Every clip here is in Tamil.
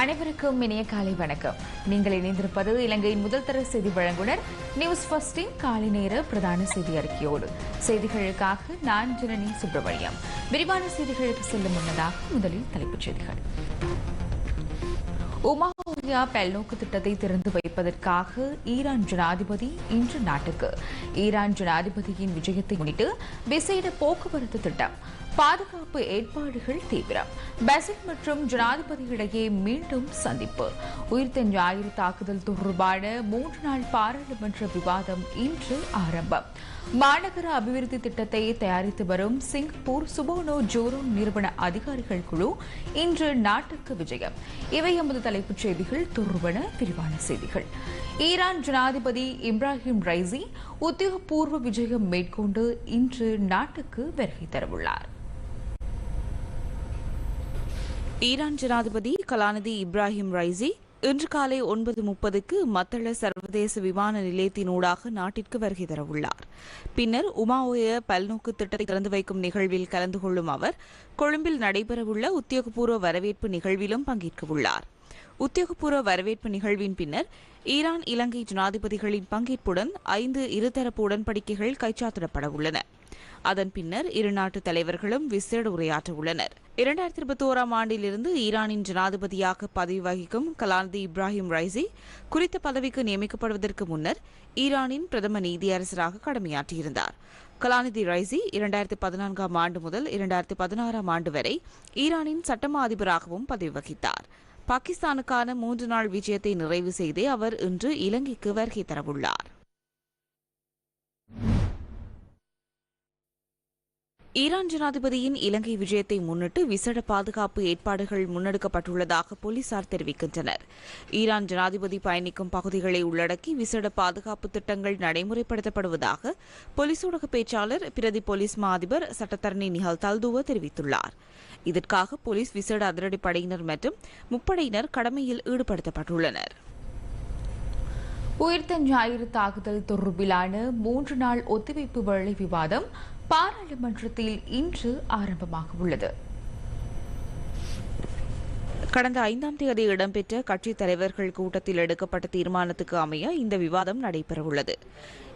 அனைவருக்கும் இணைய காலை வணக்கம். நீங்கள் இணைந்திருப்பது இலங்கையின் முதல் தர செய்தி வழங்குனர் நியூஸ் ஃபர்ஸ்டின் காலை நேர பிரதான செய்தி அறிக்கையோடு. செய்திகளுக்காக நான் ஜனனி சுப்பிரமணியம் விரிவான செய்திகளுக்கு செல்லும் முன்னதாக முதலில் தலைப்புச் செய்திகள். உமாவியா பல்நோக்கு திட்டத்தை திறந்து வைப்பதற்காக ஈரான் ஜனாதிபதி இன்று நாட்டுக்கு. ஈரான் ஜனாதிபதியின் விஜயத்தை முன்னிட்டு விசேட போக்குவரத்து திட்டம் பாதுகாப்பு ஏற்பாடுகள் தீவிரம் பசில் மற்றும் ஜனாதிபதி இடையே மீண்டும் சந்திப்பு உயிர்த்த ஞாயிறு தாக்குதல் தொடர்பான மூன்று நாள் பாராளுமன்ற விவாதம் இன்று ஆரம்பம். மாநகர அபிவிருத்தி திட்டத்தை தயாரித்து வரும் சிங்கப்பூர் சுபோனோ ஜோரோன் நிறுவன அதிகாரிகள் குழு இன்று நாட்டுக்கு விஜயம். இவை எமது தலைப்புச் செய்திகள். தொடர்பான விரிவான செய்திகள். ஈரான் ஜனாதிபதி இப்ராஹிம் ரைசி உத்தியோகபூர்வ விஜயம் மேற்கொண்டு இன்று நாட்டுக்கு வருகை தரவுள்ளார். ஈரான் ஜனாதிபதி கலாநிதி இப்ராஹிம் ரைசி இன்று காலை ஒன்பது முப்பதுக்கு மத்தள சர்வதேச விமான நிலையத்தினூடாக நாட்டிற்கு வருகை தரவுள்ளார். பின்னர் உமாஓய பல்நோக்கு திட்டத்தை திறந்து வைக்கும் நிகழ்வில் கலந்து கொள்ளும் அவர் கொழும்பில் நடைபெறவுள்ள உத்தியோகபூர்வ வரவேற்பு நிகழ்விலும் பங்கேற்கவுள்ளார் உத்தியோகபூர்வ வரவேற்பு நிகழ்வின் பின்னர் ஈரான் இலங்கை ஜனாதிபதிகளின் பங்கேற்புடன் ஐந்து இருதரப்பு உடன்படிக்கைகள் கைச்சாத்திடப்பட உள்ளன. அதன் பின்னர் இரு நாட்டு தலைவர்களும் விசேட உரையாற்ற உள்ளனர் இரண்டாயிரத்தி இருபத்தி ஓராம் ஆண்டிலிருந்து ஈரானின் ஜனாதிபதியாக பதவி வகிக்கும் கலாநிதி இப்ராஹிம் ரைசி குறித்த பதவிக்கு நியமிக்கப்படுவதற்கு முன்னர் ஈரானின் பிரதம நீதியரசராக கடமையாற்றியிருந்தார். கலாநிதி ரைசி இரண்டாயிரத்தி பதினான்காம் ஆண்டு முதல் இரண்டாயிரத்தி பதினாறாம் ஆண்டு வரை ஈரானின் சட்டமா அதிபராகவும் பதவி வகித்தார் பாகிஸ்தானுக்கான மூன்று நாள் விஜயத்தை நிறைவு செய்தே அவர் இன்று இலங்கைக்கு வருகை தரவுள்ளார். ஈரான் ஜனாதிபதியின் இலங்கை விஜயத்தை முன்னிட்டு விசேட பாதுகாப்பு ஏற்பாடுகள் முன்னெடுக்கப்பட்டுள்ளதாக போலீசார் தெரிவிக்கின்றனர். ஈரான் ஜனாதிபதி பயணிக்கும் பகுதிகளை உள்ளடக்கி விசேட பாதுகாப்பு திட்டங்கள் நடைமுறைப்படுத்தப்படுவதாக போலீஸ் ஊடக பேச்சாளர் பிரதி போலீஸ் மா அதிபர் சட்டத்தரணி நிஹல் தல்துவ தெரிவித்துள்ளார். இதற்காக போலீஸ் விசேட அதிரடி படையினர் மற்றும் முப்படையினர் கடமையில் ஈடுபடுத்தப்பட்டுள்ளனர். உயிர்த்த ஞாயிறு தாக்குதல் தொடர்பிலான மூன்று நாள் ஒத்திவைப்பு வழி விவாதம் பாராளுமன்றத்தில் இன்று ஆரம்பமாக உள்ளது கடந்த ஐந்தாம் தேதி இடம்பெற்ற கட்சித் தலைவர்கள் கூட்டத்தில் எடுக்கப்பட்ட தீர்மானத்துக்கு அமைய இந்த விவாதம் நடைபெறவுள்ளது.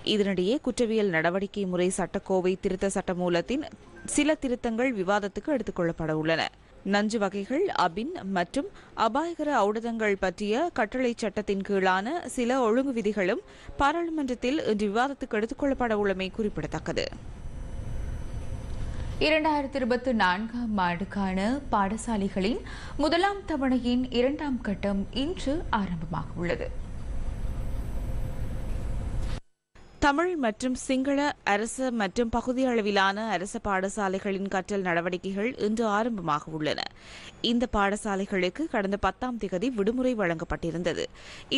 இதனிடையே குற்றவியல் நடவடிக்கை முறை சட்டக்கோவை திருத்த சட்டமூலத்தின் சில திருத்தங்கள் விவாதத்துக்கு எடுத்துக் கொள்ளப்பட உள்ளன நஞ்சு வகைகள் அபின் மற்றும் அபாயகர ஔடதங்கள் பற்றிய கட்டளை சட்டத்தின் கீழான சில ஒழுங்கு விதிகளும் பாராளுமன்றத்தில் இன்று விவாதத்துக்கு எடுத்துக் கொள்ளப்பட உள்ளமை குறிப்பிடத்தக்கது. இரண்டாயிரத்தி இருபத்தி நான்காம் ஆண்டுக்கான பாடசாலைகளின் முதலாம் தவணையின் இரண்டாம் கட்டம் இன்று ஆரம்பமாக உள்ளது தமிழ் மற்றும் சிங்கள அரசு மற்றும் பகுதி அளவிலான அரச பாடசாலைகளின் கற்றல் நடவடிக்கைகள் இன்று ஆரம்பமாக உள்ளன. இந்த பாடசாலைகளுக்கு கடந்த பத்தாம் திகதி விடுமுறை வழங்கப்பட்டிருந்தது.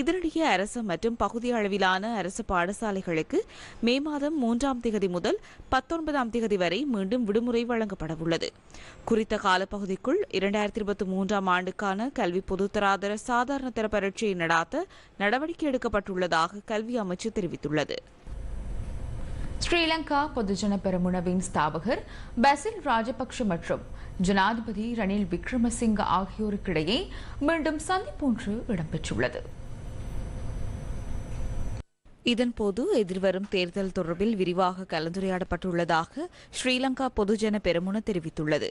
இதனிடையே அரசு மற்றும் பகுதி அளவிலான அரசு பாடசாலைகளுக்கு மே மாதம் மூன்றாம் திகதி முதல் பத்தொன்பதாம் திகதி வரை மீண்டும் விடுமுறை வழங்கப்படவுள்ளது. குறித்த காலப்பகுதிக்குள் இரண்டாயிரத்தி இருபத்தி மூன்றாம் ஆண்டுக்கான கல்வி பொதுத்தராதர சாதாரண தர பரீட்சையை நடாத்த நடவடிக்கை எடுக்கப்பட்டுள்ளதாக கல்வி அமைச்சு தெரிவித்துள்ளது. ஸ்ரீலங்கா பொதுஜன பெரமுனவின் ஸ்தாபகர் பசில் ராஜபக்ஷ மற்றும் ஜனாதிபதி ரணில் விக்ரமசிங்க ஆகியோருக்கிடையே மீண்டும் சந்திப்பொன்று இடம்பெற்றுள்ளது. இதன்போது எதிர்வரும் தேர்தல் தொடர்பில் விரிவாக கலந்துரையாடப்பட்டுள்ளதாக ஸ்ரீலங்கா பொதுஜன பெருமுன தெரிவித்துள்ளது.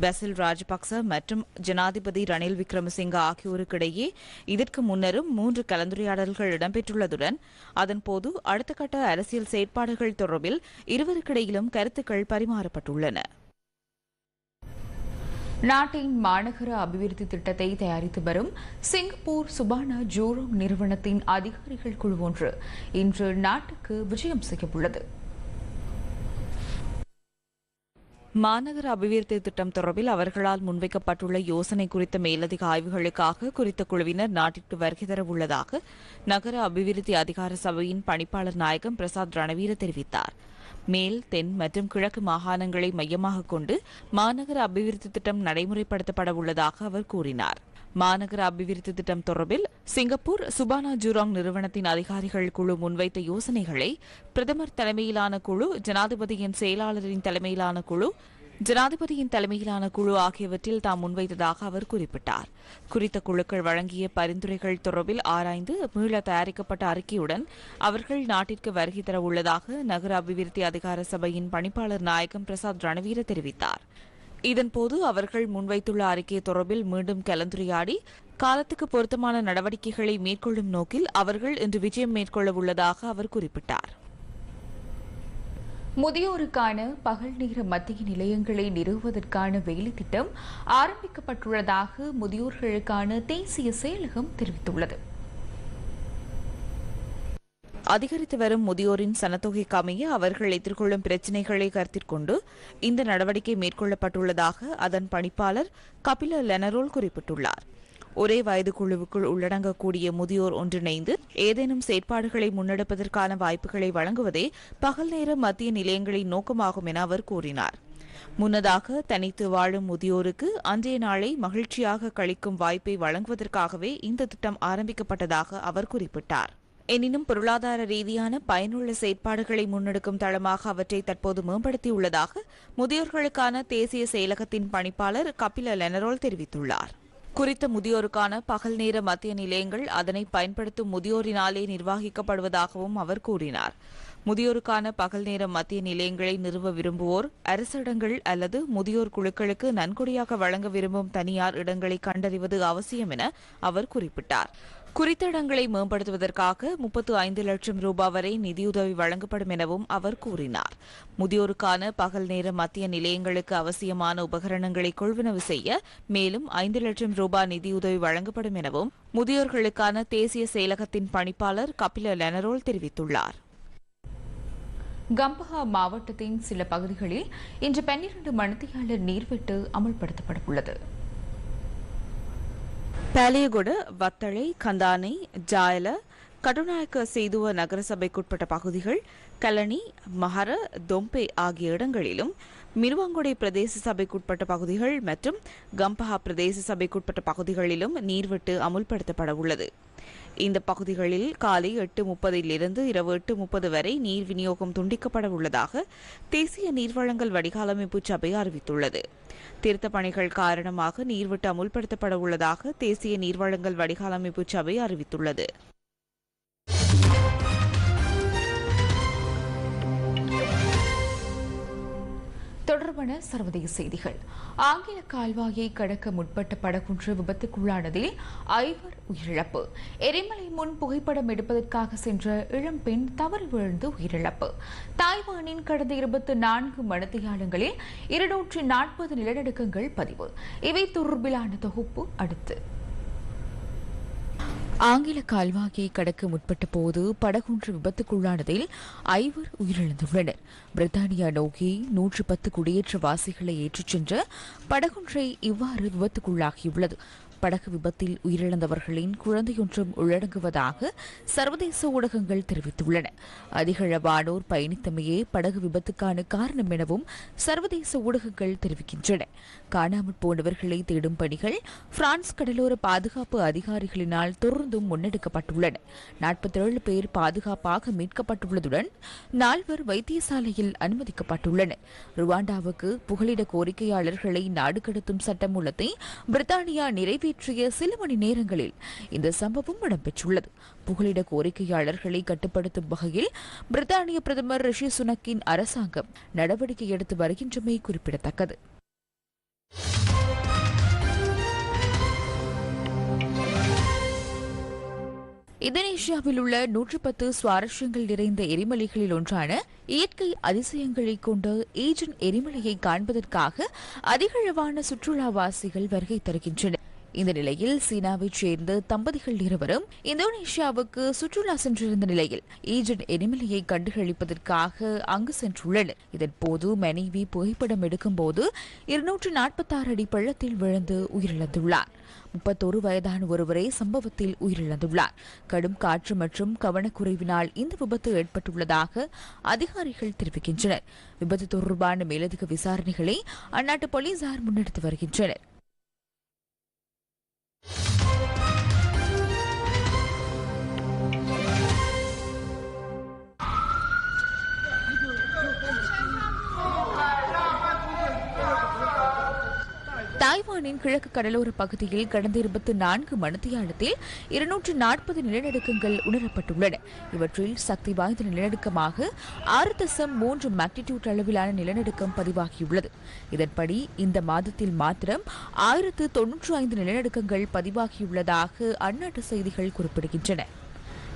பசில் ராஜபக்ச மற்றும் ஜனாதிபதி ரணில் விக்ரமசிங்க ஆகியோருக்கிடையே இதற்கு முன்னரும் மூன்று கலந்துரையாடல்கள் இடம்பெற்றுள்ளதுடன் அதன்போது அடுத்த கட்ட அரசியல் செயற்பாடுகள் தொடர்பில் இருவருக்கிடையிலும் கருத்துக்கள் பரிமாறப்பட்டுள்ளன. நாட்டின் மாநகர அபிவிருத்தி திட்டத்தை தயாரித்து வரும் சிங்கப்பூர் சுபானா ஜோரோங் நிறுவனத்தின் அதிகாரிகள் குழு ஒன்று இன்று நாட்டுக்கு விஜயம் செய்யவுள்ளது. மாநகர அபிவிருத்தி திட்டம் தொடர்பில் அவர்களால் முன்வைக்கப்பட்டுள்ள யோசனை குறித்த மேலதிக ஆய்வுகளுக்காக குறித்த குழுவினர் நாட்டிற்கு வருகை தர உள்ளதாக நகர அபிவிருத்தி அதிகார சபையின் பணிப்பாளர் நாயகம் பிரசாத் ரணவீர தெரிவித்தார். மேல் தென் மற்றும் கிழக்கு மாகாணங்களை மையமாக கொண்டு மாநகர அபிவிருத்தி திட்டம் நடைமுறைப்படுத்தப்பட உள்ளதாக அவர் கூறினார். மாநகர அபிவிருத்தி திட்டம் தொடர்பில் சிங்கப்பூர் சுபானா ஜூராங் நிறுவனத்தின் அதிகாரிகள் குழு முன்வைத்த யோசனைகளை பிரதமர் தலைமையிலான குழு ஜனாதிபதியின் செயலாளரின் தலைமையிலான குழு ஜனாதிபதியின் தலைமையிலான குழு ஆகியவற்றில் தாம் முன்வைத்ததாக அவர் குறிப்பிட்டார். குறித்த குழுக்கள் வழங்கிய பரிந்துரைகள் தொடர்பில் ஆராய்ந்து மீள தயாரிக்கப்பட்ட அறிக்கையுடன் அவர்கள் நாட்டிற்கு வருகை தர உள்ளதாக நகர அபிவிருத்தி அதிகார சபையின் பணிப்பாளர் நாயகம் பிரசாத் ரணவீர தெரிவித்தார். இதன்போது அவர்கள் முன்வைத்துள்ள அறிக்கை தொடர்பில் மீண்டும் கலந்துரையாடி காலத்துக்கு பொருத்தமான நடவடிக்கைகளை மேற்கொள்ளும் நோக்கில் அவர்கள் இன்று விஜயம் மேற்கொள்ள உள்ளதாக அவர் குறிப்பிட்டார். முதியோருக்கான பகல் நேர மத்திய நிலையங்களை நிறுவுவதற்கான வேலை திட்டம் ஆரம்பிக்கப்பட்டுள்ளதாக முதியோர்களுக்கான தேசிய செயலகம் தெரிவித்துள்ளது. அதிகரித்து வரும் முதியோரின் சனத்தொகைக்கு அமைய அவர்கள் எதிர்கொள்ளும் பிரச்சினைகளை கருத்தில் கொண்டு இந்த நடவடிக்கை மேற்கொள்ளப்பட்டுள்ளதாக அதன் பணிப்பாளர் கபில லெனரோல் குறிப்பிட்டுள்ளார். ஒரே வயது குழுவுக்குள் உள்ளடங்கக்கூடிய முதியோர் ஒன்றிணைந்து ஏதேனும் செயற்பாடுகளை முன்னெடுப்பதற்கான வாய்ப்புகளை வழங்குவதே பகல் நேர மத்திய நிலையங்களின் நோக்கமாகும் என அவர் கூறினார். முன்னதாக தனித்து வாழும் முதியோருக்கு அன்றைய நாளை மகிழ்ச்சியாக கழிக்கும் வாய்ப்பை வழங்குவதற்காகவே இந்த திட்டம் ஆரம்பிக்கப்பட்டதாக அவர் குறிப்பிட்டார். எனினும் பொருளாதார ரீதியான பயனுள்ள செயற்பாடுகளை முன்னெடுக்கும் தளமாக அவற்றை தற்போது மேம்படுத்தியுள்ளதாக முதியோர்களுக்கான தேசிய செயலகத்தின் பணிப்பாளர் கபில லெனரோல் தெரிவித்துள்ளார். குறித்த முதியோருக்கான பகல் நேர மத்திய நிலையங்கள் அதனை பயன்படுத்தும் முதியோரினாலே நிர்வகிக்கப்படுவதாகவும் அவர் கூறினார். முதியோருக்கான பகல் நேர மத்திய நிலையங்களை நிறுவ விரும்புவோர் அரசிடங்கள் அல்லது முதியோர் குழுக்களுக்கு நன்கொடையாக வழங்க விரும்பும் தனியார் இடங்களை கண்டறிவது அவசியம் என அவர் குறிப்பிட்டார். குறித்த இடங்களை மேம்படுத்துவதற்காக முப்பத்து ஐந்து லட்சம் ரூபாய் வரை நிதியுதவி வழங்கப்படும் எனவும் அவர் கூறினார். முதியோருக்கான பகல் நேர மத்திய நிலையங்களுக்கு அவசியமான உபகரணங்களை கொள்வனவு செய்ய மேலும் ஐந்து லட்சம் ரூபாய் நிதியுதவி வழங்கப்படும் எனவும் முதியோர்களுக்கான தேசிய செயலகத்தின் பணிப்பாளர் கபில லெனரோல் தெரிவித்துள்ளார். கம்பஹா மாவட்டத்தின் சில பகுதிகளில் இன்று பன்னிரண்டு மணித்தியாளர் நீர்வெட்டு அமல்படுத்தப்பட உள்ளது பாலியகொட வத்தளை கந்தானை ஜாயல கடுநாயக்க சேதுவ நகரசபைக்குட்பட்ட பகுதிகள் கலனி மஹர தொம்பே ஆகிய இடங்களிலும் மினுவாங்குடை பிரதேச சபைக்குட்பட்ட பகுதிகள் மற்றும் கம்பஹா பிரதேச சபைக்குட்பட்ட பகுதிகளிலும் நீர்வெட்டு அமுல்படுத்தப்பட உள்ளது இந்த பகுதிகளில் காலை எட்டு முப்பதிலிருந்து இரவு எட்டு முப்பது வரை நீர் விநியோகம் துண்டிக்கப்பட உள்ளதாக தேசிய நீர்வழங்கல் வடிகாலமைப்பு சபை அறிவித்துள்ளது. திருத்தப் பணிகள் காரணமாக நீர்வெட்டு அமுல்படுத்தப்பட உள்ளதாக தேசிய நீர்வழங்கல் வடிகாலமைப்பு சபை அறிவித்துள்ளது. தொடர்பான சர்வதேச செய்திகள். ஆங்கில கால்வாயை கடக்க முற்பட்ட படகுன்று விபத்துக்குள்ளானதில் ஐவர் உயிரிழப்பு. எரிமலை முன் புகைப்படம் எடுப்பதற்காக சென்ற இளம்பெண் தவறி விழுந்து உயிரிழப்பு. தாய்வானின் கடந்த இருபத்தி நான்கு மணித்தியாலங்களில் இருநூற்றி நாற்பது நிலநடுக்கங்கள் பதிவு. இவை தொடர்பிலான தொகுப்பு அடுத்து. ஆங்கில கால்வாயை கடக்க முற்பட்ட போது படகொன்று விபத்துக்குள்ளானதில் ஐவர் உயிரிழந்துள்ளனர். பிரித்தானியா நோக்கி நூற்று பத்து குடியேற்றவாசிகளை ஏற்றிச் சென்ற படகொன்றை இவ்வாறு விபத்துக்குள்ளாகியுள்ளது. படகு விபத்தில் உயிரிழந்தவர்களின் குழந்தையொன்றும் உள்ளடங்குவதாக சர்வதேச ஊடகங்கள் தெரிவித்துள்ளன. அதிகளவானோர் பயணித்தமையே படகு விபத்துக்கான காரணம் எனவும் சர்வதேச ஊடகங்கள் தெரிவிக்கின்றன. காணாமற் போனவர்களை தேடும் பணிகள் பிரான்ஸ் கடலோர பாதுகாப்பு அதிகாரிகளினால் தொடர்ந்தும் முன்னெடுக்கப்பட்டுள்ளன. நாற்பத்தேழு பேர் பாதுகாப்பாக மீட்கப்பட்டுள்ளதுடன் நால்வர் வைத்தியசாலையில் அனுமதிக்கப்பட்டுள்ளனர். ருவாண்டாவுக்கு புகலிட கோரிக்கையாளர்களை நாடு கடத்தும் சட்டமூலத்தை பிரித்தானியா நிறைவேற்றிய சில மணி நேரங்களில் இந்த சம்பவம் இடம்பெற்றுள்ளது. புகலிட கோரிக்கையாளர்களை கட்டுப்படுத்தும் வகையில் பிரித்தானிய பிரதமர் ரிஷி சுனக்கின் அரசாங்கம் நடவடிக்கை எடுத்து வருகின்றமை குறிப்பிடத்தக்கது. இந்தோனேஷியாவில் உள்ள நூற்று பத்து சுவாரஸ்யங்கள் நிறைந்த எரிமலைகளில் ஒன்றான இயற்கை அதிசயங்களை கொண்ட ஏஜன் எரிமலையை காண்பதற்காக அதிகளவான சுற்றுலாவாசிகள் வருகை தருகின்றனர். இந்த நிலையில் சீனாவைச் சேர்ந்த தம்பதிகள் இருவரும் இந்தோனேஷியாவுக்கு சுற்றுலா சென்றிருந்த நிலையில் ஏஜென்ட் எரிமலையை கண்டுகளிப்பதற்காக அங்கு சென்றுள்ளனர். இதன்போது மனைவி புகைப்படம் எடுக்கும்போது இருநூற்று நாற்பத்தாறு அடி பள்ளத்தில் விழுந்து உயிரிழந்துள்ளார். முப்பத்தொரு வயதான ஒருவரே சம்பவத்தில் உயிரிழந்துள்ளார். கடும் காற்று மற்றும் கவனக்குறைவினால் இந்த விபத்து ஏற்பட்டுள்ளதாக அதிகாரிகள் தெரிவிக்கின்றனர். விபத்து தொடர்பான மேலதிக விசாரணைகளை அந்நாட்டு போலீசார் முன்னெடுத்து வருகின்றனர். தைவானின் கிழக்கு கடலோர பகுதியில் கடந்த இருபத்தி நான்கு மணித்தியாலத்தில் இருநூற்று நாற்பது நிலநடுக்கங்கள் உணரப்பட்டுள்ளன. இவற்றில் சக்தி வாய்ந்த நிலநடுக்கமாக ஆறு தசம் மூன்று மேக்னிடியூட் அளவிலான நிலநடுக்கம் பதிவாகியுள்ளது. இதன்படி இந்த மாதத்தில் மாத்திரம் ஆயிரத்து தொன்னூற்று ஐந்து நிலநடுக்கங்கள் பதிவாகியுள்ளதாக அந்நாட்டு செய்திகள் குறிப்பிடுகின்றன.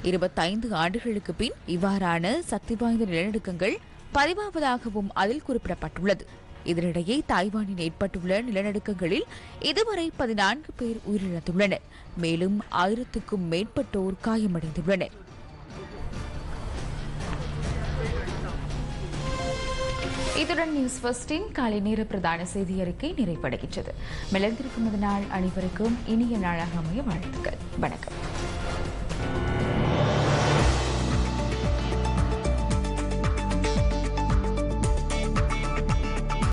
இருபத்தைந்து ஆண்டுகளுக்கு பின் இவ்வாறான சக்தி வாய்ந்த நிலநடுக்கங்கள் பதிவாவதாகவும் அதில் குறிப்பிடப்பட்டுள்ளது. இதனிடையே தாய்வானில் ஏற்பட்டுள்ள நிலநடுக்கங்களில் இதுவரை பதினான்கு பேர் உயிரிழந்துள்ளனர். மேலும் ஆயிரத்துக்கும் மேற்பட்டோர் காயமடைந்துள்ளனர். இத்துடன் நியூஸ் ஃபர்ஸ்டின் காலை நேர பிரதான செய்தி அறிக்கை நிறைவடைகின்றது. மிளந்திருக்கும் நாள் அனைவருக்கும் இனிய நாளாக அமைய வாழ்த்துக்கள். வணக்கம்.